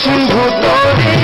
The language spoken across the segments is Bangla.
সিন্ধু তোরে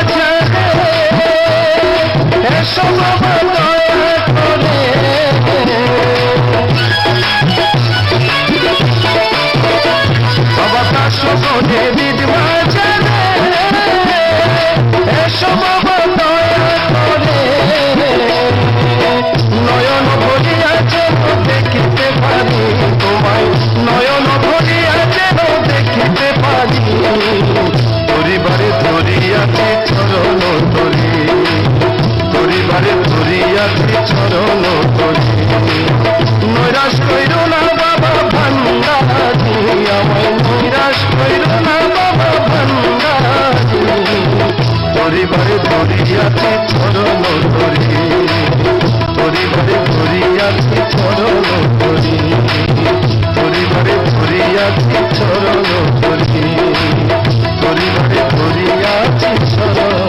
করিয়াছি চরণ নৈরাশ কইর না বাবা ভান্ডা আমায় নৈরাশ কইর না বাবা ভান্ডা পরিবারে ধরিয়াছি চরণ ধরি পরিবারে ধরিয়াছি চরণ ধরি পরিবারে ধরিয়াছি চরণ ধরি